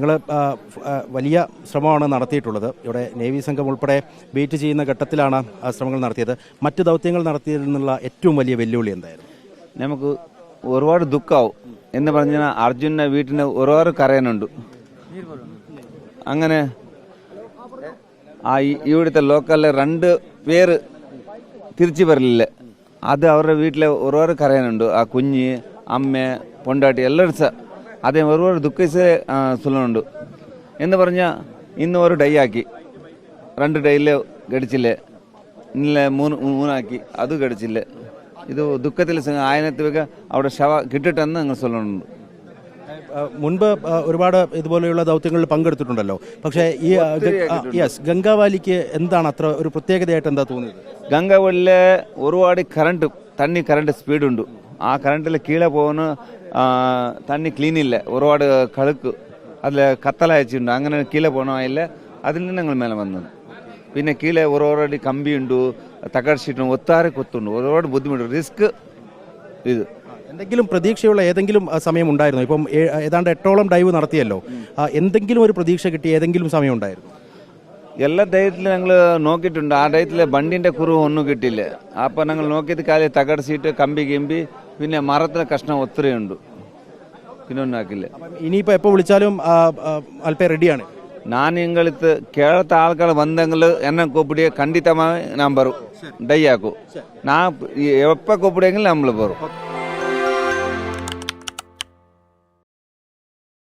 നിങ്ങൾ വലിയ ശ്രമമാണ് നടത്തിയിട്ടുള്ളത്. ഇവിടെ നേവി സംഘം ഉൾപ്പെടെ ബീറ്റ് ചെയ്യുന്ന ഘട്ടത്തിലാണ് ആ ശ്രമങ്ങൾ നടത്തിയത്. മറ്റ് ദൗത്യങ്ങൾ നടത്തിയതിൽ നിന്നുള്ള ഏറ്റവും വലിയ വെല്ലുവിളി എന്തായിരുന്നു? നമുക്ക് ഒരുപാട് ദുഃഖാവും. എന്ന് പറഞ്ഞാൽ അർജുനെ വീട്ടിന് ഒരുപാട് കരയാനുണ്ട് അങ്ങനെ ആ ഇവിടുത്തെ ലോക്കലിലെ രണ്ട് പേര് തിരിച്ചു വരലില്ല. അത് അവരുടെ വീട്ടിലെ ഒരുപാട് കരയാനുണ്ട് ആ കുഞ്ഞ് അമ്മ പൊണ്ടാട്ടി എല്ലാവരും അതേ ഒരുപാട് ദുഃഖിച്ച് ചൊല്ലുന്നുണ്ട് എന്ന് പറഞ്ഞാൽ ഇന്ന് ഒരു ഡൈ ആക്കി. രണ്ട് ഡൈയിൽ ഘടിച്ചില്ലേ ഇന്നലെ മൂന്ന് മൂന്നാക്കി അത് ഘടിച്ചില്ലേ ഇത് ദുഃഖത്തിൽ ആയനത്തിവൊക്കെ അവിടെ ശവ കിട്ടിട്ടെന്ന് ഞങ്ങൾ ചൊല്ലുന്നുണ്ട് മുൻപ് ഒരുപാട് ഇതുപോലെയുള്ള ദൗത്യങ്ങളിൽ പങ്കെടുത്തിട്ടുണ്ടല്ലോ. പക്ഷേ ഈ യെസ് ഗംഗാവാലിക്ക് എന്താണ് അത്ര ഒരു പ്രത്യേകതയായിട്ട് എന്താ തോന്നിയത്? ഗംഗാവാലിലെ ഒരുപാട് കറണ്ട് തണ്ണി കറണ്ട് സ്പീഡുണ്ട് ആ കറണ്ടിൽ കീഴെ പോകുന്ന തന്നെ തണ്ണി ക്ലീൻ ഇല്ല. ഒരുപാട് കഴുക്ക് അതിൽ കത്തലയച്ചിട്ടുണ്ട് അങ്ങനെ കീഴെ പോകണമില്ല അതിൽ നിന്ന് ഞങ്ങൾ മേലെ വന്നത് പിന്നെ കീഴെ ഒരുപാട് കമ്പിയുണ്ട് തകട് ഷീറ്റുണ്ട് ഒത്താരെ കൊത്തുണ്ട്. ഒരുപാട് ബുദ്ധിമുട്ടുണ്ട് റിസ്ക് ഇത്. എന്തെങ്കിലും പ്രതീക്ഷയുള്ള ഏതെങ്കിലും സമയം ഉണ്ടായിരുന്നു? ഇപ്പം ഏതാണ്ട് എട്ടോളം ഡൈവ് നടത്തിയല്ലോ. എന്തെങ്കിലും ഒരു പ്രതീക്ഷ കിട്ടിയ ഏതെങ്കിലും സമയം ഉണ്ടായിരുന്നു? എല്ലാ ഡയറ്റിലും ഞങ്ങൾ നോക്കിയിട്ടുണ്ട്. ആ ഡയറ്റിലെ ബണ്ടിന്റെ കുറവ് ഒന്നും കിട്ടിയില്ല. അപ്പം ഞങ്ങൾ നോക്കിയത് കാലം തകർച്ചിട്ട് സീറ്റ് കമ്പി കിമ്പി പിന്നെ മരത്തിന് കഷ്ണം ഒത്തിരിയുണ്ട്. പിന്നെ ഒന്നാക്കില്ല? ഇനിയിപ്പോ എപ്പോ വിളിച്ചാലും അല്പേ റെഡിയാണ് ഞാൻ നിങ്ങളിത്ത് കേരളത്തെ ആൾക്കാർ വന്നെങ്കിൽ എന്നെ കൂപ്പിടിയ കണ്ടിത്തമായി നമ്പറും. ഡൈ ആക്കും. ഞാൻ എപ്പ കൂപ്പിടിയെങ്കിലും നമ്മൾ പറയും